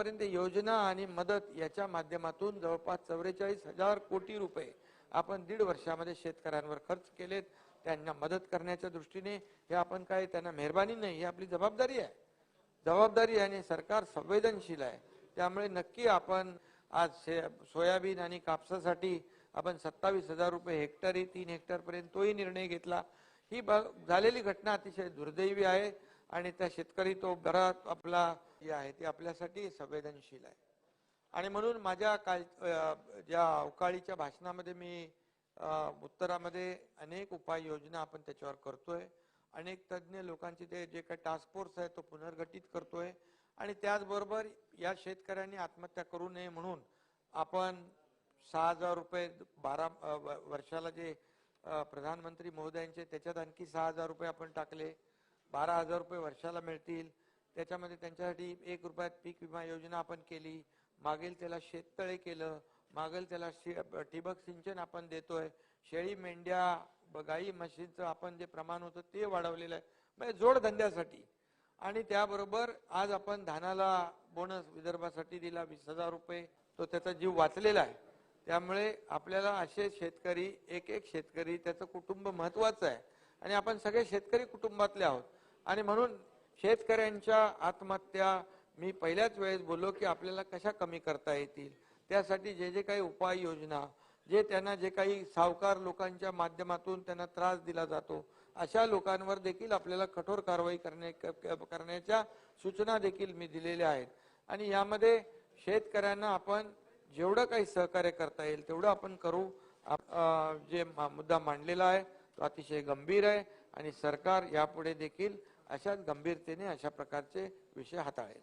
आतापर्यंत योजना आणि मदत याच्या माध्यमातून जवळपास चौवेचाळीस हजार कोटी रुपये आपण दीड वर्षामध्ये शेतकऱ्यांवर खर्च केलेत. त्यांना मदत करण्याच्या दृष्टीने हे आपण काय त्यांना मेहरबानी नाही ही आपली जबाबदारी आहे. जबाबदारी आहे आणि सरकार संवेदनशील आहे. त्यामुळे नक्की आपण आज शे- सोयाबीन आणि कापसासाठी आपण सत्तावीस हजार रुपये हेक्टरी तीन हेक्टरपर्यंत तोही निर्णय घेतला. ही ब- झालेली घटना अतिशय दुर्दैवी आहे. आणि त्या शेतकरी तो बराच आपला जे आहे ते आपल्यासाठी संवेदनशील आहे. आणि म्हणून माझ्या काल ज्या अवकाळीच्या भाषणामध्ये मी उत्तरामध्ये अनेक उपाययोजना आपण त्याच्यावर करतोय. अनेक तज्ज्ञ लोकांची ते जे काही टास्क फोर्स आहे तो पुनर्गठित करतोय. आणि त्याचबरोबर या शेतकऱ्यांनी आत्महत्या करू नये म्हणून आपण सहा हजार रुपये बारा व- वर्षाला जे प्रधानमंत्री महोदयांचे त्याच्यात आणखी सहा हजार रुपये आपण टाकले. बारा हजार रुपये वर्षाला मिळतील. त्याच्यामध्ये त्यांच्यासाठी एक रुपयात पीक विमा योजना आपण केली. मागेल त्याला शेततळे केलं. मागेल त्याला शे- ठिबक सिंचन आपण देतोय. शेळी मेंढ्या ब- गाई म्हशींचं आपण जे प्रमाण होतं ते वाढवलेलं आहे. म्हणजे जोडधंद्यासाठी आणि त्याबरोबर आज आपण धानाला बोनस विदर्भासाठी दिला वीस हजार रुपये. तो त्याचा जीव वाचलेला आहे. त्यामुळे आपल्याला असे शेतकरी एक एक शेतकरी त्याचं कुटुंब महत्वाचं आहे. आणि आपण सगळे शेतकरी कुटुंबातले आहोत. आणि म्हणून शेतकऱ्यांच्या आत्महत्या मी पहिल्याच वेळेस बोललो की आपल्याला कशा कमी करता येतील? त्यासाठी जे जे काही उपाययोजना जे त्यांना जे काही सावकार लोकांच्या माध्यमातून त्यांना त्रास दिला जातो अशा लोकांवर देखील आपल्याला कठोर कारवाई करणे क- करण्याच्या सूचना देखील मी दिलेल्या आहेत. आणि यामध्ये शेतकऱ्यांना आपण जेवढं काही सहकार्य करता येईल तेवढं आपण करू. आप- जे मा- मुद्दा मांडलेला आहे तो अतिशय गंभीर आहे आणि सरकार यापुढे देखील अशाच गंभीरतेने अशा प्रकारचे विषय हाताळेल.